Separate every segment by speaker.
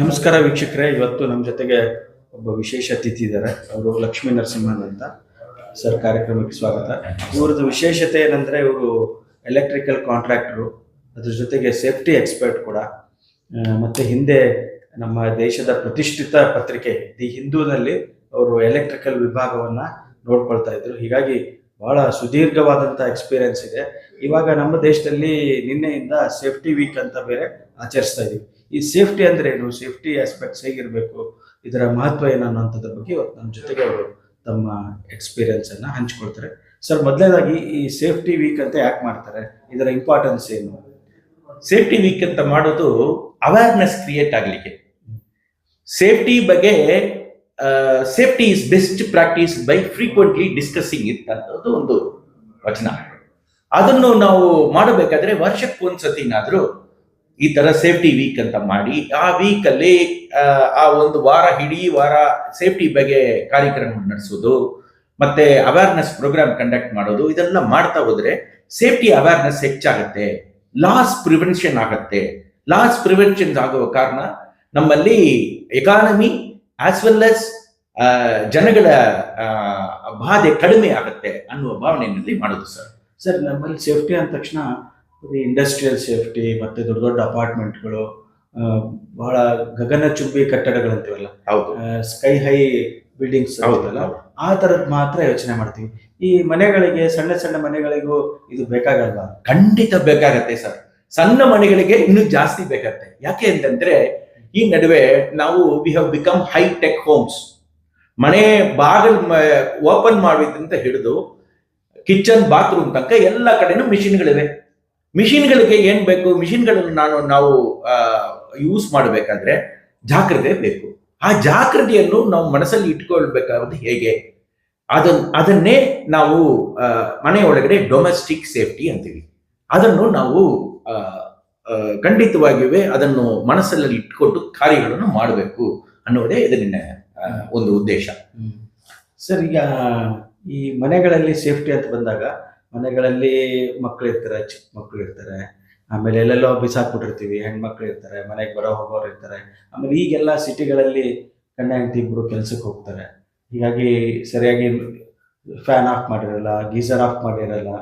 Speaker 1: ನಮಸ್ಕಾರ ವೀಕ್ಷಕರೇ. ಇವತ್ತು ನಮ್ಮ ಜೊತೆಗೆ ಒಬ್ಬ ವಿಶೇಷ ಅತಿಥಿ ಇದ್ದಾರೆ. ಅವರು ಲಕ್ಷ್ಮೀ ನರಸಿಂಹನ್ ಅಂತ. ಸರ್, ಕಾರ್ಯಕ್ರಮಕ್ಕೆ ಸ್ವಾಗತ. ಇವ್ರದ್ದು ವಿಶೇಷತೆ ಏನಂದ್ರೆ ಇವರು ಎಲೆಕ್ಟ್ರಿಕಲ್ ಕಾಂಟ್ರಾಕ್ಟರು ಅದ್ರ ಜೊತೆಗೆ ಸೇಫ್ಟಿ ಎಕ್ಸ್ಪರ್ಟ್ ಕೂಡ. ಮತ್ತೆ ಹಿಂದೆ ನಮ್ಮ ದೇಶದ ಪ್ರತಿಷ್ಠಿತ ಪತ್ರಿಕೆ, ದಿ ಹಿಂದೂನಲ್ಲಿ ಅವರು ಎಲೆಕ್ಟ್ರಿಕಲ್ ವಿಭಾಗವನ್ನ ನೋಡ್ಕೊಳ್ತಾ ಇದ್ರು. ಹೀಗಾಗಿ ಬಹಳ ಸುದೀರ್ಘವಾದಂತಹ ಎಕ್ಸ್ಪೀರಿಯನ್ಸ್ ಇದೆ. ಇವಾಗ ನಮ್ಮ ದೇಶದಲ್ಲಿ ನಿನ್ನೆಯಿಂದ ಸೇಫ್ಟಿ ವೀಕ್ ಅಂತ ಬೇರೆ ಆಚರಿಸ್ತಾ ಇದೀವಿ. ಈ ಸೇಫ್ಟಿ ಅಂದ್ರೆ ಏನು? ಸೇಫ್ಟಿ ಆಸ್ಪೆಕ್ಟ್ಸ್ ಹೇಗಿರಬೇಕು? ಇದರ ಮಹತ್ವ ಏನು ಅನ್ನೋಂಥದ್ರ ಬಗ್ಗೆ ಇವತ್ತು ನಮ್ಮ ಜೊತೆಗೆ ಅವರು ತಮ್ಮ ಎಕ್ಸ್ಪೀರಿಯನ್ಸ್ ಅನ್ನ ಹಂಚ್ಕೊಳ್ತಾರೆ. ಸರ್ ಮೊದಲನೇದಾಗಿ ಈ ಸೇಫ್ಟಿ ವೀಕ್ ಅಂತ ಯಾಕೆ ಮಾಡ್ತಾರೆ? ಇದರ ಇಂಪಾರ್ಟೆನ್ಸ್ ಏನು?
Speaker 2: ಸೇಫ್ಟಿ ವೀಕ್ ಅಂತ ಮಾಡೋದು ಅವೇರ್ನೆಸ್ ಕ್ರಿಯೇಟ್ ಆಗಲಿಕ್ಕೆ. ಸೇಫ್ಟಿ ಬಗ್ಗೆ safety is best practice by frequently discussing ಅನ್ನೋದು ಒಂದು ವಚನ. ಅದನ್ನು ನಾವು ಮಾಡಬೇಕಾದ್ರೆ ವರ್ಷಕ್ಕೆ ಒಂದ್ಸತಿನಾದ್ರೂ ಈ ತರ ಸೇಫ್ಟಿ ವೀಕ್ ಅಂತ ಮಾಡಿ ಆ ವೀಕ್ ಅಲ್ಲಿ ಆ, ಒಂದು ವಾರ ಇಡೀ ವಾರ ಸೇಫ್ಟಿ ಬಗ್ಗೆ ಕಾರ್ಯಕ್ರಮ ನಡೆಸೋದು ಮತ್ತೆ ಅವೇರ್ನೆಸ್ ಪ್ರೋಗ್ರಾಮ್ ಕಂಡಕ್ಟ್ ಮಾಡೋದು ಇದೆಲ್ಲ ಮಾಡ್ತಾ ಹೋದ್ರೆ ಸೇಫ್ಟಿ ಅವೇರ್ನೆಸ್ ಹೆಚ್ಚಾಗುತ್ತೆ ಲಾಸ್ ಪ್ರಿವೆನ್ಷನ್ ಆಗತ್ತೆ. ಲಾಸ್ ಪ್ರಿವೆನ್ಷನ್ ಆಗುವ ಕಾರಣ ನಮ್ಮಲ್ಲಿ ಎಕಾನಮಿ ಆಸ್ ವೆಲ್ ಎಸ್ ಜನಗಳ ಬಾಧೆ ಕಡಿಮೆ ಆಗುತ್ತೆ ಅನ್ನುವ ಭಾವನೆಯಲ್ಲಿ ಮಾಡೋದು ಸರ್.
Speaker 1: ಸರ್ ನಮ್ಮಲ್ಲಿ ಸೇಫ್ಟಿ ಅಂದ ತಕ್ಷಣ ಇಂಡಸ್ಟ್ರಿಯಲ್ ಸೇಫ್ಟಿ ಮತ್ತೆ ದೊಡ್ಡ ದೊಡ್ಡ ಅಪಾರ್ಟ್ಮೆಂಟ್ಗಳು ಬಹಳ ಗಗನಚುಂಬಿ ಕಟ್ಟಡಗಳಂತೀವಲ್ಲ
Speaker 2: ಹೌದು.
Speaker 1: ಸ್ಕೈ ಹೈ ಬಿಲ್ಡಿಂಗ್ಸ್ ಆ ತರದ್ ಮಾತ್ರ ಯೋಚನೆ ಮಾಡ್ತೀವಿ. ಈ ಮನೆಗಳಿಗೆ ಸಣ್ಣ ಸಣ್ಣ ಮನೆಗಳಿಗೂ ಇದು ಬೇಕಾಗಲ್ವಾ?
Speaker 2: ಖಂಡಿತ ಬೇಕಾಗತ್ತೆ ಸರ್. ಸಣ್ಣ ಮನೆಗಳಿಗೆ ಇನ್ನೂ ಜಾಸ್ತಿ ಬೇಕಾಗತ್ತೆ. ಯಾಕೆ ಅಂತಂದ್ರೆ ಈ ನಡುವೆ ನಾವು we have become high tech homes ಮನೆ ಬಾಗಿಲು ಓಪನ್ ಮಾಡೋದ್ರಿಂದ ಹಿಡಿದು ಕಿಚನ್ ಬಾತ್ರೂಮ್ ತನಕ ಎಲ್ಲ ಕಡೆನೂ ಮಿಷಿನ್ಗಳಿವೆ ಮಿಷಿನ್ಗಳಿಗೆ ಏನ್ ಬೇಕು? ಮಿಷಿನ್ಗಳನ್ನು ನಾನು, ನಾವು ಯೂಸ್ ಮಾಡಬೇಕಾದ್ರೆ ಜಾಗ್ರತೆ ಬೇಕು. ಆ ಜಾಗೃತಿಯನ್ನು ನಾವು ಮನಸ್ಸಲ್ಲಿ ಇಟ್ಕೊಳ್ಬೇಕಾದ್ರೆ ಹೇಗೆ? ಅದನ್, ಅದನ್ನೇ ನಾವು ಮನೆಯೊಳಗಡೆ ಮನೆ ಡೊಮೆಸ್ಟಿಕ್ ಸೇಫ್ಟಿ ಅಂತೀವಿ. ಅದನ್ನು ನಾವು ಖಂಡಿತವಾಗಿಯೂ ಅದನ್ನು ಮನಸ್ಸಲ್ಲಿ ಇಟ್ಕೊಂಡು ಕಾರ್ಯಗಳನ್ನು ಮಾಡಬೇಕು ಅನ್ನೋದೇ ಇದನ್ನ ಒಂದು ಉದ್ದೇಶ.
Speaker 1: ಸರ್, ಈಗ ಈ ಮನೆಗಳಲ್ಲಿ ಸೇಫ್ಟಿ ಅಂತ ಬಂದಾಗ ಮನೆಗಳಲ್ಲಿ ಮಕ್ಕಳು ಇರ್ತಾರೆ ಚಿಕ್ಕ ಮಕ್ಕಳು ಇರ್ತಾರೆ. ಆಮೇಲೆ ಎಲ್ಲೆಲ್ಲೋ ಬಿಸಾಕ್ಬಿಟ್ಟಿರ್ತೀವಿ ಹೆಣ್ಮಕ್ಳು ಇರ್ತಾರೆ ಮನೆಗೆ ಬರೋ ಹೋಗೋರು ಇರ್ತಾರೆ. ಆಮೇಲೆ ಈಗೆಲ್ಲ ಸಿಟಿಗಳಲ್ಲಿ ಗಂಡ ಹೆಂಡತಿ ಇಬ್ರು ಕೆಲ್ಸಕ್ಕೆ ಹೋಗ್ತಾರೆ. ಹೀಗಾಗಿ ಸರಿಯಾಗಿ ಫ್ಯಾನ್ ಆಫ್ ಮಾಡಿರಲ್ಲ ಗೀಸರ್ ಆಫ್ ಮಾಡಿರಲ್ಲ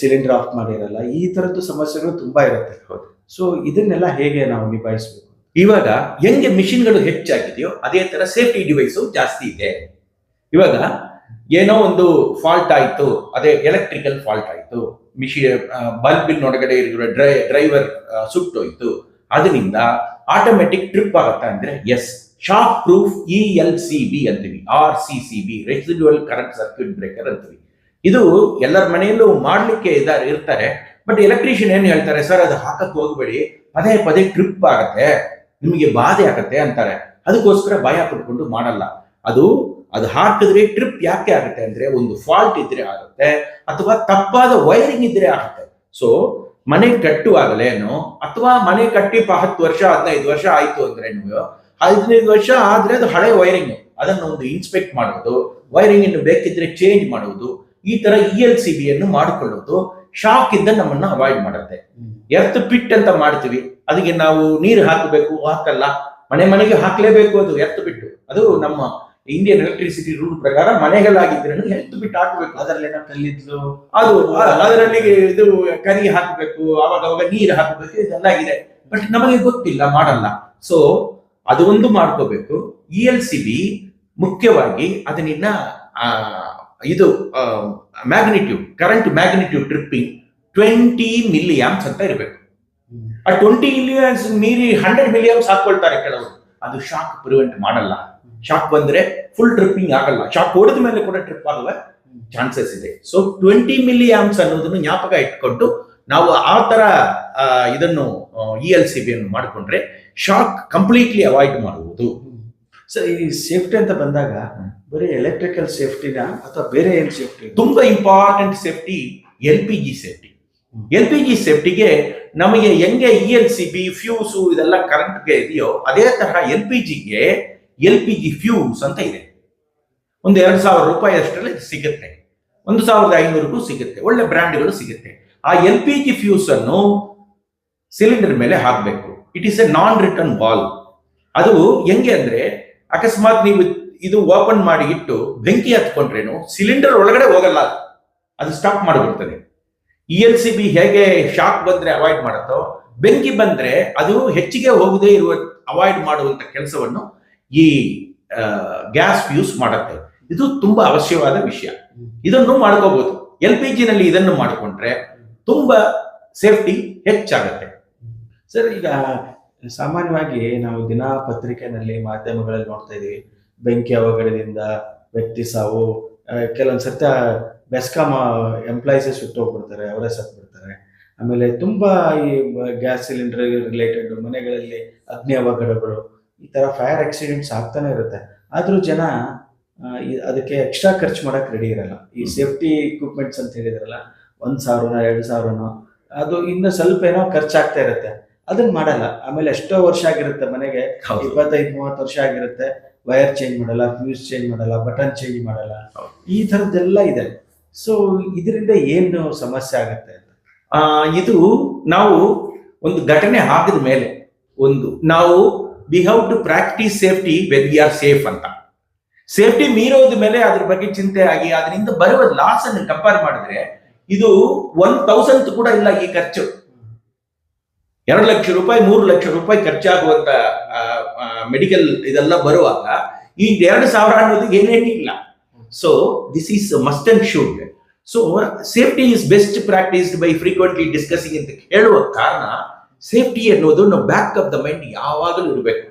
Speaker 1: ಸಿಲಿಂಡರ್ ಆಫ್ ಮಾಡಿರಲ್ಲ ಈ ಥರದ್ದು ಸಮಸ್ಯೆಗಳು ತುಂಬಾ ಇರುತ್ತೆ.
Speaker 2: ಹೌದು.
Speaker 1: ಸೊ ಇದನ್ನೆಲ್ಲ ಹೇಗೆ ನಾವು ನಿಭಾಯಿಸಬೇಕು?
Speaker 2: ಇವಾಗ ಹೆಂಗೆ ಮಿಷಿನ್ಗಳು ಹೆಚ್ಚಾಗಿದೆಯೋ ಅದೇ ತರ ಸೇಫ್ಟಿ ಡಿವೈಸು ಜಾಸ್ತಿ ಇದೆ. ಇವಾಗ ಏನೋ ಒಂದು ಫಾಲ್ಟ್ ಆಯಿತು, ಅದೇ ಎಲೆಕ್ಟ್ರಿಕಲ್ ಫಾಲ್ಟ್ ಆಯಿತು ಮಿಷಿ ಬಲ್ಬಿನ ಒಳಗಡೆ ಇರೋ ಡ್ರೈ ಡ್ರೈವರ್ ಸುಟ್ಟೋಯ್ತು. ಅದರಿಂದ ಆಟೋಮೆಟಿಕ್ ಟ್ರಿಪ್ ಆಗುತ್ತಾ ಅಂದ್ರೆ yes shock proof E L C B ಅಂತೀವಿ R C C B residual current circuit breaker ಅಂತೀವಿ. ಇದು ಎಲ್ಲರ ಮನೆಯಲ್ಲೂ ಮಾಡಲಿಕ್ಕೆ ಇದ್ದಾರೆ ಇರ್ತಾರೆ ಬಟ್ ಎಲೆಕ್ಟ್ರಿಷಿಯನ್ ಏನು ಹೇಳ್ತಾರೆ, ಸರ್, ಅದು ಹಾಕಕ್ ಹೋಗಬೇಡಿ, ಪದೇ ಪದೇ ಟ್ರಿಪ್ ಆಗತ್ತೆ, ನಿಮಗೆ ಬಾಧೆ ಆಗತ್ತೆ ಅಂತಾರೆ. ಅದಕ್ಕೋಸ್ಕರ ಭಯ ಪಟ್ಕೊಂಡು ಮಾಡಲ್ಲ. ಅದು ಅದು ಹಾಕಿದ್ರೆ ಟ್ರಿಪ್ ಯಾಕೆ ಆಗುತ್ತೆ ಅಂದ್ರೆ ಒಂದು ಫಾಲ್ಟ್ ಇದ್ರೆ ಆಗುತ್ತೆ ಅಥವಾ ತಪ್ಪಾದ ವೈರಿಂಗ್ ಇದ್ರೆ ಆಗುತ್ತೆ. ಸೊ ಮನೆ ಕಟ್ಟುವಾಗಲೇನು ಅಥವಾ ಮನೆ ಕಟ್ಟಿ ಹತ್ತು ವರ್ಷ, ಹದಿನೈದು ವರ್ಷ ಆಯ್ತು ಅಂದ್ರೆ ನೀವು ಹದಿನೈದು ವರ್ಷ ಆದ್ರೆ ಅದು ಹಳೆ ವೈರಿಂಗ್ ಅದನ್ನು ಒಂದು ಇನ್ಸ್ಪೆಕ್ಟ್ ಮಾಡೋದು ವೈರಿಂಗ್ ಅನ್ನು ಬೇಕಿದ್ರೆ ಚೇಂಜ್ ಮಾಡುವುದು, ಈ ತರ ಇ ಎಲ್ ಸಿ ಬಿ ಅನ್ನು ಮಾಡಿಕೊಳ್ಳೋದು ಶಾಕ್ ಇಂದ ನಮ್ಮನ್ನ ಅವಾಯ್ಡ್ ಮಾಡುತ್ತೆ. ಎರ್ತ್ ಪಿಟ್ ಅಂತ ಮಾಡ್ತೀವಿ. ಅದಕ್ಕೆ ನಾವು ನೀರು ಹಾಕಬೇಕು, ಹಾಕಲ್ಲ. ಮನೆ ಮನೆಗೆ ಹಾಕ್ಲೇಬೇಕು ಅದು, ಎರ್ತ್ ಬಿಟ್ಟು ಅದು ನಮ್ಮ ಇಂಡಿಯನ್ ಎಲೆಕ್ಟ್ರಿಸಿಟಿ ರೂಲ್ ಪ್ರಕಾರ ಮನೆಗಳಾಗಿದ್ರೆ ಹೆಲ್ತ್ ಬಿಟ್ಟು ಹಾಕಬೇಕು.
Speaker 1: ಅದರಲ್ಲಿ ಏನೋ ಕಲ್ಲಿದ್ಲು
Speaker 2: ಅದು ಅದರಲ್ಲಿ ಇದು ಕರಿ ಹಾಕಬೇಕು ಅವಾಗ ಅವಾಗ ನೀರು ಹಾಕಬೇಕು ಇದೆಲ್ಲ ಇದೆ. ಬಟ್ ನಮಗೆ ಗೊತ್ತಿಲ್ಲ ಮಾಡಲ್ಲ. ಸೊ ಅದು ಒಂದು ಮಾಡ್ಕೋಬೇಕು. ಇ ಎಲ್ ಸಿ ಬಿ ಮುಖ್ಯವಾಗಿ ಅದನ್ನ ಇದು magnitude current magnitude tripping twenty milliamps ಅಂತ ಇರಬೇಕು. ಆ ಟ್ವೆಂಟಿ ಮಿಲಿಯನ್ಸ್ ಮೀರಿ ಹಂಡ್ರೆಡ್ ಮಿಲಿಯನ್ಸ್ ಹಾಕೊಳ್ತಾರೆ ಕೆಲವರು. ಅದು ಶಾಕ್ ಪ್ರಿವೆಂಟ್ ಮಾಡಲ್ಲ. ಶಾಕ್ ಬಂದ್ರೆ ಫುಲ್ ಟ್ರಿಪ್ಪಿಂಗ್ ಆಗಲ್ಲ. ಶಾಕ್ ಹೊಡೆದ ಮೇಲೆ ಕೂಡ ಟ್ರಿಪ್ ಆಗುವ ಚಾನ್ಸಸ್ ಇದೆ. ಸೊ ಟ್ವೆಂಟಿ ಆಮ್ಸ್ ಅನ್ನೋದನ್ನು ಜ್ಞಾಪಕ ಇಟ್ಕೊಂಡು ನಾವು ಆ ತರ ಇದನ್ನು ಇ ಎಲ್ ಸಿ ಬಿಯನ್ನು ಮಾಡಿಕೊಂಡ್ರೆ ಶಾಕ್ ಕಂಪ್ಲೀಟ್ಲಿ ಅವಾಯ್ಡ್ ಮಾಡುವುದು.
Speaker 1: ಸರ್ ಈ ಸೇಫ್ಟಿ ಅಂತ ಬಂದಾಗ ಬರೀ ಎಲೆಕ್ಟ್ರಿಕಲ್ ಸೇಫ್ಟಿನ ಅಥವಾ ಬೇರೆ ಏನ್ ಸೇಫ್ಟಿ
Speaker 2: ತುಂಬಾ important safety L P G safety L P G ಸೇಫ್ಟಿಗೆ ನಮಗೆ ಹೆಂಗೆ E L C B fuse ಇದೆಲ್ಲ ಕರೆಂಟ್ಗೆ ಇದೆಯೋ ಅದೇ ತರಹ ಎಲ್ ಪಿ ಜಿಗೆ ಎಲ್ ಪಿ ಜಿ ಫ್ಯೂಸ್ ಅಂತ ಇದೆ. ಒಂದು ಎರಡು ಸಾವಿರ ರೂಪಾಯಿ ಅಷ್ಟರಲ್ಲಿ ಸಿಗುತ್ತೆ. ಒಂದು ಸಾವಿರದ ಐನೂರಿಗೂ ಸಿಗುತ್ತೆ. ಒಳ್ಳೆ ಬ್ರ್ಯಾಂಡ್ಗಳು ಸಿಗುತ್ತೆ. ಆ ಎಲ್ ಪಿ ಜಿ ಫ್ಯೂಸ್ ಅನ್ನು ಸಿಲಿಂಡರ್ ಮೇಲೆ ಹಾಕಬೇಕು. It is a non return ball ಅದು ಹೆಂಗೆ ಅಂದ್ರೆ, ಅಕಸ್ಮಾತ್ ನೀವು ಇದು ಓಪನ್ ಮಾಡಿ ಇಟ್ಟು ಬೆಂಕಿ ಹತ್ಕೊಂಡ್ರೇನು ಸಿಲಿಂಡರ್ ಒಳಗಡೆ ಹೋಗಲ್ಲ. ಅದು. ಸ್ಟಾಪ್ ಮಾಡಿಬಿಡ್ತದೆ. ಇ ಎಲ್ ಸಿ ಬಿ ಹೇಗೆ ಶಾಕ್ ಬಂದ್ರೆ ಅವಾಯ್ಡ್ ಮಾಡುತ್ತೋ, ಬೆಂಕಿ ಬಂದ್ರೆ ಅದು ಹೆಚ್ಚಿಗೆ ಹೋಗದೇ ಇರುವ, ಅವಾಯ್ಡ್ ಮಾಡುವಂತ ಕೆಲಸವನ್ನು ಈ ಗ್ಯಾಸ್ ಯೂಸ್ ಮಾಡುತ್ತೆ. ಇದು ತುಂಬಾ ಅವಶ್ಯವಾದ ವಿಷಯ. ಇದನ್ನು ಮಾಡ್ಕೋಬಹುದು ಎಲ್ ಪಿ ನಲ್ಲಿ ಇದನ್ನು ಮಾಡಿಕೊಂಡ್ರೆ ತುಂಬಾ ಸೇಫ್ಟಿ ಹೆಚ್ಚಾಗತ್ತೆ.
Speaker 1: ಸರ್, ಈಗ ಸಾಮಾನ್ಯವಾಗಿ ನಾವು ದಿನ ಪತ್ರಿಕೆನಲ್ಲಿ ಮಾಧ್ಯಮಗಳಲ್ಲಿ ನೋಡ್ತಾ ಇದೀವಿ ಬೆಂಕಿ ಅವಘಡದಿಂದ ವ್ಯಕ್ತಿ ಸಾವು ಕೆಲವೊಂದು ಕೆಲವೊಂದ್ ಸರ್ತ ಬೆಸ್ಕಾಂ ಎಂಪ್ಲಾಯೀಸೇ ಸುಟ್ಟು ಹೋಗ್ಬಿಡ್ತಾರೆ, ಅವರೇ ಸತ್ತು ಬಿಡ್ತಾರೆ ಆಮೇಲೆ ತುಂಬಾ ಈ ಗ್ಯಾಸ್ ಸಿಲಿಂಡರ್ ರಿಲೇಟೆಡ್ ಮನೆಗಳಲ್ಲಿ ಅಗ್ನಿ ಅವಘಡಗಳು ಈ ತರ ಫೈರ್ ಆಕ್ಸಿಡೆಂಟ್ಸ್ ಆಗ್ತಾನೆ ಇರುತ್ತೆ. ಆದರೂ ಜನ ಅದಕ್ಕೆ ಎಕ್ಸ್ಟ್ರಾ ಖರ್ಚು ಮಾಡಕ್ ರೆಡಿ ಇರಲ್ಲ. ಈ. ಸೇಫ್ಟಿ ಇಕ್ವಿಪ್ಮೆಂಟ್ಸ್ ಅಂತ ಹೇಳಿದ್ರಲ್ಲ ಒಂದ್ ಸಾವಿರನೋ ಎರಡು ಸಾವಿರನೋ ಅದು ಇನ್ನು ಸ್ವಲ್ಪ ಏನೋ ಖರ್ಚಾಗ್ತಾ ಇರುತ್ತೆ. ಅದನ್ನ ಮಾಡಲ್ಲ. ಆಮೇಲೆ ಎಷ್ಟೋ ವರ್ಷ ಆಗಿರುತ್ತೆ ಮನೆಗೆ. ಇಪ್ಪತ್ತೈದು ಮೂವತ್ತು ವರ್ಷ ಆಗಿರುತ್ತೆ. ವೈರ್ ಚೇಂಜ್ ಮಾಡಲ್ಲ ಫ್ಯೂಸ್ ಚೇಂಜ್ ಮಾಡಲ್ಲ ಬಟನ್ ಚೇಂಜ್ ಮಾಡಲ್ಲ. ಈ ಥರದ್ದೆಲ್ಲ ಇದೆ. ಸೊ ಇದರಿಂದ ಏನು ಸಮಸ್ಯೆ ಆಗುತ್ತೆ ಅಂತ?
Speaker 2: ಇದು ನಾವು ಒಂದು ಘಟನೆ ಆಗಿದ ಮೇಲೆ ಒಂದು ನಾವು we have to practice safety when we are safe ಅಂತ. ಸೇಫ್ಟಿ ಮೀರೋದ ಮೇಲೆ ಅದ್ರ ಬಗ್ಗೆ ಚಿಂತೆ ಆಗಿ ಅದರಿಂದ ಬರುವ ಲಾಸ್ ಅನ್ನು ಕಂಪೇರ್ ಮಾಡಿದ್ರೆ ಇದು ಒನ್ ತೌಸಂಡ್ ಕೂಡ ಇಲ್ಲ ಈ ಖರ್ಚು. ಎರಡು ಲಕ್ಷ ರೂಪಾಯಿ, ಮೂರು ಲಕ್ಷ ರೂಪಾಯಿ ಖರ್ಚಾಗುವಂತ ಮೆಡಿಕಲ್ ಇದೆಲ್ಲ ಬರುವಾಗ ಈ ಎರಡು ಸಾವಿರ ಅನ್ನೋದು ಏನೇನು ಇಲ್ಲ. So this is must and should so safety is best practiced by frequently discussing ಅಂತ ಹೇಳುವ ಕಾರಣ ಸೇಫ್ಟಿ ಅನ್ನೋದು ನಾವು ಬ್ಯಾಕ್ ಆಫ್ ದ ಮೈಂಡ್ ಯಾವಾಗಲೂ ಇರಬೇಕು.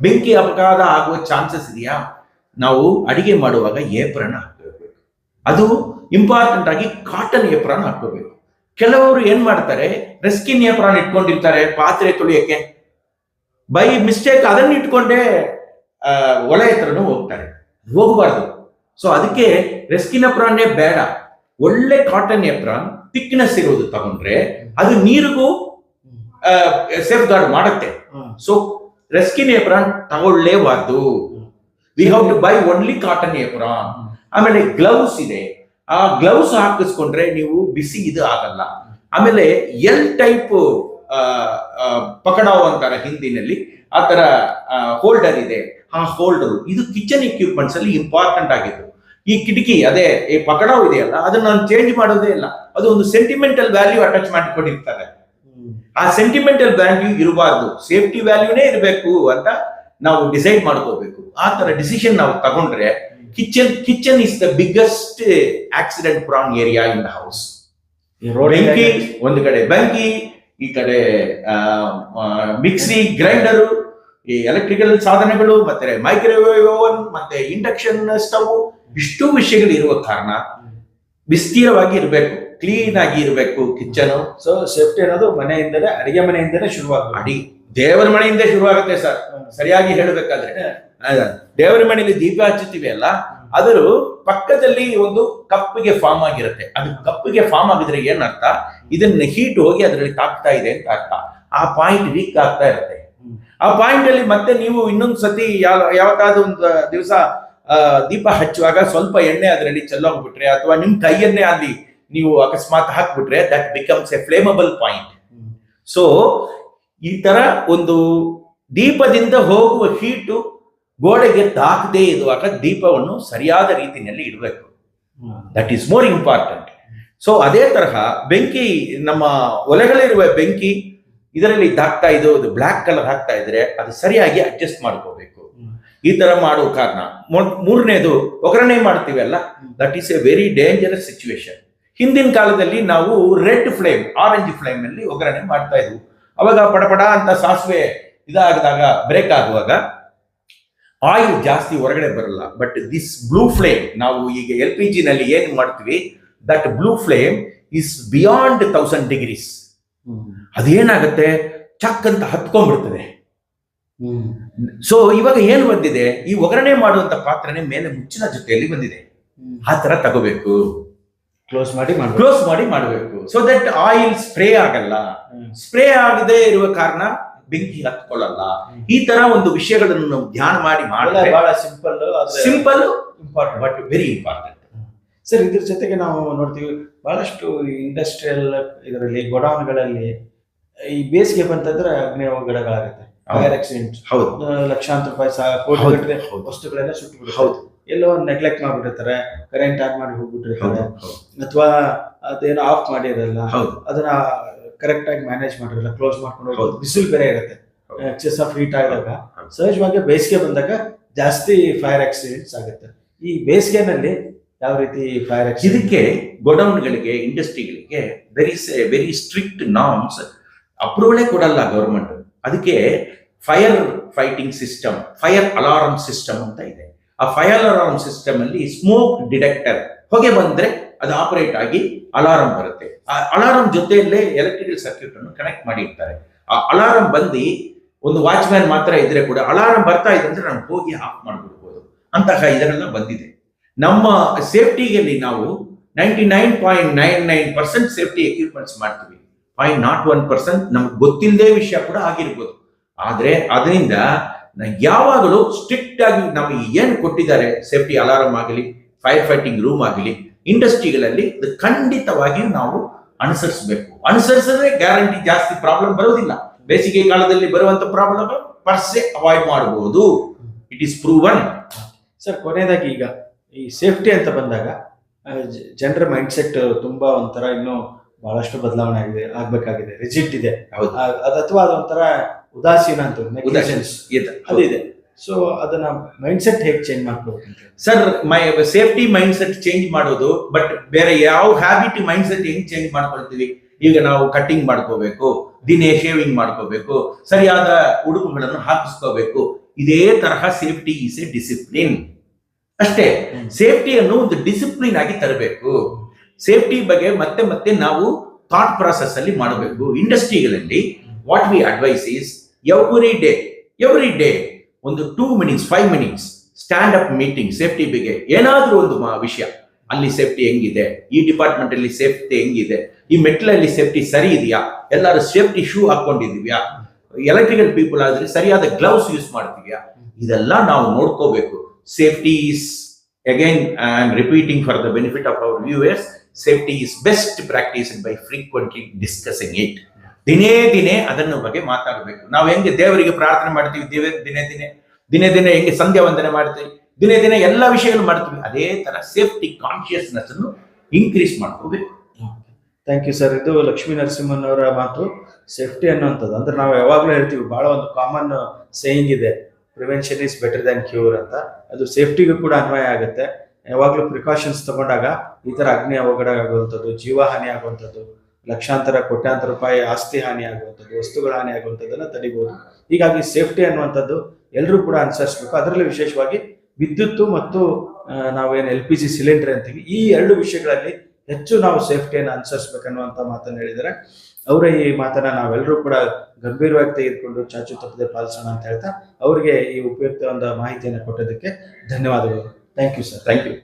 Speaker 2: ಬೆಂಕಿ ಅಪಘಾತ ಆಗುವ ಚಾನ್ಸಸ್ ಇದೆಯಾ? ನಾವು ಅಡಿಗೆ ಮಾಡುವಾಗ ಏಪ್ರನ್ ಹಾಕಬೇಕು ಅದು ಇಂಪಾರ್ಟೆಂಟ್ ಆಗಿ ಕಾಟನ್ ಏಪ್ರನ್ ಹಾಕೋಬೇಕು ಕೆಲವರು ಏನ್ ಮಾಡ್ತಾರೆ? ರೆಸ್ಕಿನ್ ಏಪ್ರಾನ್ ಇಟ್ಕೊಂಡಿರ್ತಾರೆ, ಪಾತ್ರೆ ತೊಳಿಯಕ್ಕೆ. ಬೈ ಮಿಸ್ಟೇಕ್ ಅದನ್ನ ಇಟ್ಕೊಂಡೇ ಒಲೆ ಹತ್ರನೂ ಹೋಗ್ತಾರೆ. ಹೋಗಬಾರ್ದು. ಸೊ ಅದಕ್ಕೆ ರೆಸ್ಕಿನ್ ಏಪ್ರಾನ್ನೇ ಬೇಡ. ಒಳ್ಳೆ ಕಾಟನ್ ಏಪ್ರಾನ್ ಥಿಕ್ನೆಸ್ ಇರೋದು ತಗೊಂಡ್ರೆ, ಅದು ನೀರಿಗೂ ಸೇಫ್ ಗಾರ್ಡ್ ಮಾಡುತ್ತೆ. So rexine apron ತಗೊಳ್ಳೇಬಾರ್ದು. We have to buy only cotton apron. ಆಮೇಲೆ ಗ್ಲೌಸ್ ಇದೆ. ಆ ಗ್ಲೌಸ್ ಹಾಕಿಸ್ಕೊಂಡ್ರೆ ನೀವು ಬಿಸಿ ಇದು ಆಗಲ್ಲ. ಆಮೇಲೆ ಎಲ್ ಟೈಪ್ ಪಕಡಾವ್ ಅಂತಾರೆ ಹಿಂದಿನಲ್ಲಿ. ಆ ತರ ಹೋಲ್ಡರ್ ಇದೆ. ಆ ಹೋಲ್ಡರ್ ಇದು ಕಿಚನ್ ಇಕ್ವಿಪ್ಮೆಂಟ್ಸ್ ಅಲ್ಲಿ ಇಂಪಾರ್ಟೆಂಟ್ ಆಗಿತ್ತು ಈ ಕಿಟಕಿ ಅದೇ ಈ ಪಕಡಾವ್ ಇದೆಯಲ್ಲ ಅದನ್ನ ನಾನು ಚೇಂಜ್ ಮಾಡೋದೇ ಇಲ್ಲ. ಅದು ಒಂದು ಸೆಂಟಿಮೆಂಟಲ್ ವ್ಯಾಲ್ಯೂ ಅಟ್ಯಾಚ್ ಮಾಡಿಕೊಂಡಿರ್ತಾರೆ ಆ ಸೆಂಟಿಮೆಂಟಲ್ ವ್ಯಾಲ್ಯೂ ಇರಬಾರ್ದು. ಸೇಫ್ಟಿ ವ್ಯಾಲ್ಯೂನೇ ಇರಬೇಕು ಅಂತ ನಾವು ಡಿಸೈಡ್ ಮಾಡ್ಕೋಬೇಕು. ಆ ತರ ಡಿಸಿಷನ್ ನಾವು ತಗೊಂಡ್ರೆ kitchen kitchen is the biggest accident prone area in the house ಬೆಂಕಿ ಒಂದು ಕಡೆ ಬೆಂಕಿ ಈ ಕಡೆ ಮಿಕ್ಸಿ ಗ್ರೈಂಡರು ಈ ಎಲೆಕ್ಟ್ರಿಕಲ್ ಸಾಧನಗಳು ಮತ್ತೆ ಮೈಕ್ರೋವೇವ್ ಓವನ್ ಮತ್ತೆ ಇಂಡಕ್ಷನ್ ಸ್ಟವ್ ಇಷ್ಟು ವಿಷಯಗಳು ಇರುವ ಕಾರಣ ವಿಸ್ತೀರವಾಗಿ ಇರಬೇಕು ಕ್ಲೀನ್ ಆಗಿ ಇರಬೇಕು ಕಿಚನ್
Speaker 1: ಸೊ ಸೇಫ್ಟಿ ಅನ್ನೋದು ಮನೆಯಿಂದಲೇ ಅಡಿಗೆ ಮನೆಯಿಂದಲೇ ಶುರುವಾಗುತ್ತೆ
Speaker 2: ಅಡಿ ದೇವರ ಮನೆಯಿಂದ ಶುರುವಾಗುತ್ತೆ ಸರ್. ಸರಿಯಾಗಿ ಹೇಳಬೇಕಾದ್ರೆ. ದೇವರ ಮನೆಯಲ್ಲಿ ದೀಪ ಹಚ್ಚುತ್ತೀವಿ ಅಲ್ಲ ಅದರ ಪಕ್ಕದಲ್ಲಿ ಒಂದು ಕಪ್ಪಿಗೆ ಫಾರ್ಮ್ ಆಗಿರುತ್ತೆ. ಅದು ಕಪ್ಪಿಗೆ ಫಾರ್ಮ್ ಆಗಿದ್ರೆ ಏನರ್ಥ? ಇದನ್ನ ಹೀಟ್ ಹೋಗಿ ಅದರಲ್ಲಿ ತಾಕ್ತಾ ಇದೆ ಅಂತ ಅರ್ಥ. ಆ ಪಾಯಿಂಟ್ ವೀಕ್ ಆಗ್ತಾ ಇರುತ್ತೆ. ಆ ಪಾಯಿಂಟ್ ಅಲ್ಲಿ ಮತ್ತೆ ನೀವು ಇನ್ನೊಂದು ಸತಿ ಯಾವ ಯಾವತ್ತಾದ್ರೂ ಒಂದು ದಿವಸ ದೀಪ ಹಚ್ಚುವಾಗ ಸ್ವಲ್ಪ ಎಣ್ಣೆ ಅದರಲ್ಲಿ ಚೆಲ್ಲೋಗ್ಬಿಟ್ರೆ ಅಥವಾ ನಿಮ್ ಕೈಯನ್ನೇ ಅಲ್ಲಿ ನೀವು ಅಕಸ್ಮಾತ್ ಹಾಕ್ಬಿಟ್ರೆ that becomes a flammable point so ಈ ತರ ಒಂದು ದೀಪದಿಂದ ಹೋಗುವ ಹೀಟು ಗೋಡೆಗೆ ತಾಕದೇ ಇರುವಾಗ ದೀಪವನ್ನು ಸರಿಯಾದ ರೀತಿಯಲ್ಲಿ ಇಡಬೇಕು. That is more important so ಅದೇ ತರಹ ಬೆಂಕಿ, ನಮ್ಮ ಒಲೆಗಳಿರುವ ಬೆಂಕಿ, ಇದರಲ್ಲಿ ತಾಕ್ತಾ ಇದು ಬ್ಲ್ಯಾಕ್ ಕಲರ್ ಹಾಕ್ತಾ ಇದ್ರೆ ಅದು ಸರಿಯಾಗಿ ಅಡ್ಜಸ್ಟ್ ಮಾಡ್ಕೋಬೇಕು. ಈ ತರ ಮಾಡುವ ಕಾರಣ. ಮೂರನೇದು ಒಗ್ಗರಣೆ ಮಾಡ್ತೀವಲ್ಲ that is a very dangerous situation ಹಿಂದಿನ ಕಾಲದಲ್ಲಿ ನಾವು ರೆಡ್ ಫ್ಲೇಮ್ ಆರೆಂಜ್ ಫ್ಲೇಮ್ ಅಲ್ಲಿ ಒಗ್ಗರಣೆ ಮಾಡ್ತಾ ಇದ್ವು. ಅವಾಗ ಪಡಪಡ ಅಂತ ಸಾಸಿವೆ ಇದಾಗದಾಗ ಬ್ರೇಕ್ ಆಗುವಾಗ ಆಯಿಲ್ ಜಾಸ್ತಿ ಹೊರಗಡೆ ಬರಲ್ಲ. ಬಟ್ ದಿಸ್ ಬ್ಲೂ ಫ್ಲೇಮ್ ನಾವು ಈಗ ಎಲ್ ಪಿ ಜಿ ನಲ್ಲಿ ಏನ್ ಮಾಡ್ತೀವಿ? That blue flame is beyond thousand degrees ಅದೇನಾಗುತ್ತೆ? ಚಕ್ ಅಂತ ಹತ್ಕೊಂಡ್ಬಿಡ್ತದೆ. ಸೊ ಇವಾಗ ಏನು ಬಂದಿದೆ? ಈ ಒಗ್ಗರಣೆ ಮಾಡುವಂತ ಪಾತ್ರನೇ ಮೇಲೆ ಮುಚ್ಚಿನ ಜೊತೆಯಲ್ಲಿ ಬಂದಿದೆ. ಆ ತರ ತಗೋಬೇಕು.
Speaker 1: ಕ್ಲೋಸ್ ಮಾಡಿ ಮಾಡ್ಬೇಕು.
Speaker 2: ಕ್ಲೋಸ್ ಮಾಡಿ ಮಾಡಬೇಕು. ಸೊ ದಟ್ ಆಯಿಲ್ ಸ್ಪ್ರೇ ಆಗಲ್ಲ. ಸ್ಪ್ರೇ ಆಗದೆ ಇರುವ ಕಾರಣ ಬೆಂಕಿ ಹತ್ಕೊಳ್ಳಲ್ಲ. ಈ ತರ ಒಂದು ವಿಷಯಗಳನ್ನು ನಾವು ಧ್ಯಾನ ಮಾಡಿ ಮಾಡಿದ್ರೆ
Speaker 1: ಬಹಳ simple
Speaker 2: simple
Speaker 1: important
Speaker 2: but very important
Speaker 1: sir ಇದ್ರ ಜೊತೆಗೆ ನಾವು ನೋಡ್ತೀವಿ ಬಹಳಷ್ಟು ಇಂಡಸ್ಟ್ರಿಯಲ್ ಇದರಲ್ಲಿ ಗೋಡೌನ್ಗಳಲ್ಲಿ ಈ ಬೇಸಿಗೆ ಬಂತಂದ್ರೆ ಅಗ್ನಿ ಅವಘಡಗಳಾಗುತ್ತೆ
Speaker 2: ಹೌದು.
Speaker 1: Fire accident.
Speaker 2: ಹೌದು.
Speaker 1: ಲಕ್ಷಾಂತರ ರೂಪಾಯಿ ಕೋಟಿ ಗಟ್ಟಲೆ. ವಸ್ತುಗಳೆಲ್ಲ ಸುಟ್ಟು
Speaker 2: ಹೌದು.
Speaker 1: ಎಲ್ಲೋ ನೆಗ್ಲೆಕ್ಟ್ ಮಾಡ್ಬಿಟ್ಟಿರ್ತಾರೆ ಕರೆಂಟ್ ಆನ್ ಮಾಡಿ ಹೋಗ್ಬಿಟ್ಟಿರ್ತಾರೆ. ಅಥವಾ ಅದೇನೋ ಆಫ್ ಮಾಡಿರಲ್ಲ ಅದನ್ನ ಕರೆಕ್ಟ್ ಆಗಿ ಮ್ಯಾನೇಜ್ ಮಾಡಿರಲ್ಲ ಕ್ಲೋಸ್ ಮಾಡ್ಕೊಂಡು. ಬಿಸಿಲು ಬೇರೆ ಇರುತ್ತೆ. ಎಕ್ಸಸ್ ಆಫ್ ಹೀಟ್ ಆದಾಗ. ಸಹಜವಾಗಿ ಬೇಸಿಗೆ ಬಂದಾಗ ಜಾಸ್ತಿ ಫೈರ್ ಆಕ್ಸಿಡೆಂಟ್ಸ್ ಆಗುತ್ತೆ. ಈ ಬೇಸಿಗೆನಲ್ಲಿ ಯಾವ ರೀತಿ ಫೈರ್
Speaker 2: ಇದಕ್ಕೆ ಗೋಡೌನ್ಗಳಿಗೆ ಇಂಡಸ್ಟ್ರಿಗಳಿಗೆ ವೆರಿ ವೆರಿ ಸ್ಟ್ರಿಕ್ಟ್ ನಾರ್ಮ್ಸ್ ಅಪ್ರೂವಲೇ ಕೊಡಲ್ಲ ಗೌರ್ಮೆಂಟ್ ಅದಕ್ಕೆ fire fighting system fire alarm system ಅಂತ ಇದೆ. ಆ ಫೈರ್ ಅಲಾರಂ ಸಿಸ್ಟಮ್ ಅಲ್ಲಿ ಸ್ಮೋಕ್ ಡಿಟೆಕ್ಟರ್ ಹೊಗೆ ಬಂದ್ರೆ ಅದು ಆಪರೇಟ್ ಆಗಿ ಅಲಾರಂ ಬರುತ್ತೆ. ಆ ಅಲಾರಂ ಜೊತೆಯಲ್ಲೇ ಎಲೆಕ್ಟ್ರಿಕಲ್ ಸರ್ಕ್ಯೂಟ್ ಅನ್ನು ಕನೆಕ್ಟ್ ಮಾಡಿರ್ತಾರೆ ಆ ಅಲಾರಂ ಬಂದು ಒಂದು ವಾಚ್ ಮ್ಯಾನ್ ಮಾತ್ರ ಇದ್ರೆ ಕೂಡ ಅಲಾರಂ ಬರ್ತಾ ಇದೆ ಅಂದ್ರೆ ನಾನು ಹೋಗಿ ಆಫ್ ಮಾಡಿಬಿಡ್ಬೋದು. ಅಂತಹ ಇದರೆಲ್ಲ ಬಂದಿದೆ. ನಮ್ಮ ಸೇಫ್ಟಿಯಲ್ಲಿ ನಾವು ninety nine point nine nine percent safety equipments ಮಾಡ್ತೀವಿ. ಪಾಯಿಂಟ್ ನಾಟ್ ಒನ್ ಪರ್ಸೆಂಟ್ ನಮ್ಗೆ ಗೊತ್ತಿಲ್ಲದೆ ವಿಷಯ ಕೂಡ ಆಗಿರ್ಬೋದು. ಆದ್ರೆ ಅದರಿಂದ ಯಾವಾಗಲೂ ಸ್ಟ್ರಿಕ್ಟ್ ಆಗಿ ನಮಗೆ ಏನು ಕೊಟ್ಟಿದ್ದಾರೆ ಸೇಫ್ಟಿ ಅಲಾರಂ ಆಗಲಿ ಫೈರ್ ಫೈಟಿಂಗ್ ರೂಮ್ ಆಗಲಿ ಇಂಡಸ್ಟ್ರಿಗಳಲ್ಲಿ ಅದು ಖಂಡಿತವಾಗಿಯೂ ನಾವು ಅನುಸರಿಸಬೇಕು. ಅನುಸರಿಸಿದ್ರೆ ಗ್ಯಾರಂಟಿ ಜಾಸ್ತಿ ಪ್ರಾಬ್ಲಮ್ ಬರೋದಿಲ್ಲ. ಬೇಸಿಗೆ ಕಾಲದಲ್ಲಿ ಬರುವಂತ ಪ್ರಾಬ್ಲಮ್ ಪರ್ಸೆ ಅವಾಯ್ಡ್ ಮಾಡಬಹುದು ಇಟ್ ಇಸ್ ಪ್ರೂವನ್
Speaker 1: ಸರ್ ಕೊನೆಯದಾಗಿ ಈಗ ಈ ಸೇಫ್ಟಿ ಅಂತ ಬಂದಾಗ ಜನರ ಮೈಂಡ್ ಸೆಟ್ ತುಂಬಾ ಒಂಥರ ಇನ್ನೂ ಬಹಳಷ್ಟು ಬದಲಾವಣೆ ಆಗಿದೆ ಆಗ್ಬೇಕಾಗಿದೆ. ರಿಜಿಟ್ ಇದೆ. ಅಥವಾ ಅದೊಂಥರ ಉದಾಸೀನ ಅಂತ ನೆಗ್ಲಿಜೆನ್ಸ್ ಅದಿದೆ ಸೊ ಅದನ್ನ ಮೈಂಡ್ ಸೆಟ್ ಹೇಗೆ change ಮಾಡ್ಕೋಬೇಕಂತ
Speaker 2: sir my safety mind set change ಮಾಡೋದು ಬಟ್ ಬೇರೆ ಯಾವ ಹ್ಯಾಬಿಟ್ ಮೈಂಡ್ ಸೆಟ್ ಹೆಂಗ್ ಚೇಂಜ್ ಮಾಡ್ಕೊಳ್ತೀವಿ? ಈಗ ನಾವು ಕಟ್ಟಿಂಗ್ ಮಾಡ್ಕೋಬೇಕು ದಿನೇ ಶೇವಿಂಗ್ ಮಾಡ್ಕೋಬೇಕು ಸರಿಯಾದ ಉಡುಪುಗಳನ್ನು ಹಾಕಿಸ್ಕೋಬೇಕು. ಇದೇ ತರಹ ಸೇಫ್ಟಿ ಈಸ್ ಎ ಡಿಸಿಪ್ಲಿನ್ ಅಷ್ಟೇ. ಸೇಫ್ಟಿಯನ್ನು ಒಂದು ಡಿಸಿಪ್ಲಿನ್ ಆಗಿ ತರಬೇಕು. ಸೇಫ್ಟಿ ಬಗ್ಗೆ ಮತ್ತೆ ಮತ್ತೆ ನಾವು ಥಾಟ್ ಪ್ರಾಸೆಸ್ ಅಲ್ಲಿ ಮಾಡಬೇಕು. ಇಂಡಸ್ಟ್ರಿಗಳಲ್ಲಿ what we advise is every day every day ಒಂದು two minutes five minutes stand up meeting safety ಬಗ್ಗೆ ಏನಾದರೂ ಒಂದು ವಿಷಯ. ಅಲ್ಲಿ ಸೇಫ್ಟಿ ಹೆಂಗಿದೆ? ಈ ಡಿಪಾರ್ಟ್ಮೆಂಟ್ ಅಲ್ಲಿ ಸೇಫ್ಟಿ ಹೆಂಗಿದೆ? ಈ ಮೆಟ್ಲಲ್ಲಿ ಸೇಫ್ಟಿ ಸರಿ ಇದೆಯಾ? ಎಲ್ಲರೂ ಸೇಫ್ಟಿ ಶೂ ಹಾಕೊಂಡಿದೀವ್ಯಾ ಎಲೆಕ್ಟ್ರಿಕಲ್ ಪೀಪಲ್ ಆದ್ರೆ ಸರಿಯಾದ ಗ್ಲೌಸ್ ಯೂಸ್ ಮಾಡ್ತೀವ್ಯಾ? ಇದೆಲ್ಲ ನಾವು ನೋಡ್ಕೋಬೇಕು. Safety is again I am repeating for the benefit of our viewers safety is best practice by frequently discussing it ದಿನೇ ದಿನೇ ಅದನ್ನು ಬಗ್ಗೆ ಮಾತಾಡಬೇಕು. ನಾವು ಹೆಂಗೆ ದೇವರಿಗೆ ಪ್ರಾರ್ಥನೆ ಮಾಡ್ತೀವಿ ದೇವ ದಿನೇ ದಿನೇ ದಿನೇ ದಿನೇ ಹೆಂಗೆ ಸಂಧ್ಯಾ ವಂದನೆ ಮಾಡ್ತೀವಿ, ದಿನೇ ದಿನೇ ಎಲ್ಲ ವಿಷಯಗಳು ಮಾಡ್ತೀವಿ, ಅದೇ ತರ ಸೇಫ್ಟಿ ಕಾನ್ಶಿಯಸ್ನೆಸ್ ಅನ್ನು ಇನ್ಕ್ರೀಸ್ ಮಾಡ್ಕೋಬೇಕು.
Speaker 1: ಥ್ಯಾಂಕ್ ಯು ಸರ್ ಇದು ಲಕ್ಷ್ಮೀ ನರಸಿಂಹನ್ ಅವರ ಮಾತು ಸೇಫ್ಟಿ ಅನ್ನುವಂಥದ್ದು. ಅಂದ್ರೆ ನಾವು ಯಾವಾಗಲೂ ಹೇಳ್ತೀವಿ ಬಹಳ ಒಂದು ಕಾಮನ್ ಸೇಯಿಂಗ್ ಇದೆ prevention is better than cure ಅಂತ. ಅದು ಸೇಫ್ಟಿಗೂ ಕೂಡ ಅನ್ವಯ ಆಗುತ್ತೆ. ಯಾವಾಗಲೂ ಪ್ರಿಕಾಷನ್ಸ್ ತಗೊಂಡಾಗ ಈ ಥರ ಅಗ್ನಿ ಅವಘಡ ಆಗುವಂಥದ್ದು ಜೀವಹಾನಿ ಆಗುವಂಥದ್ದು ಲಕ್ಷಾಂತರ, ಕೋಟ್ಯಾಂತರ ರೂಪಾಯಿ ಆಸ್ತಿ ಹಾನಿ ಆಗುವಂಥದ್ದು, ವಸ್ತುಗಳ ಹಾನಿ ಆಗುವಂಥದ್ದನ್ನು ತಡಿಬಹುದು ಹೀಗಾಗಿ ಸೇಫ್ಟಿ ಅನ್ನುವಂಥದ್ದು ಎಲ್ಲರೂ ಕೂಡ ಅನುಸರಿಸಬೇಕು. ಅದರಲ್ಲಿ ವಿಶೇಷವಾಗಿ ವಿದ್ಯುತ್ತು ಮತ್ತು ನಾವೇನು ಎಲ್ ಪಿ ಜಿ ಸಿಲಿಂಡರ್ ಅಂತೀವಿ, ಈ ಎರಡು ವಿಷಯಗಳಲ್ಲಿ ಹೆಚ್ಚು ನಾವು ಸೇಫ್ಟಿಯನ್ನು ಅನುಸರಿಸಬೇಕನ್ನುವಂಥ ಮಾತನ್ನು ಹೇಳಿದರೆ ಅವರ ಈ ಮಾತನ್ನ ನಾವೆಲ್ಲರೂ ಕೂಡ ಗಂಭೀರವಾಗಿ ತೆಗೆದುಕೊಂಡು ಚಾಚು ತಪ್ಪದೆ ಪಾಲಿಸೋಣ ಅಂತ ಹೇಳ್ತಾ, ಅವರಿಗೆ ಈ ಉಪಯುಕ್ತ ಒಂದು ಮಾಹಿತಿಯನ್ನು ಕೊಟ್ಟದಕ್ಕೆ ಧನ್ಯವಾದಗಳು. Thank you sir
Speaker 2: thank you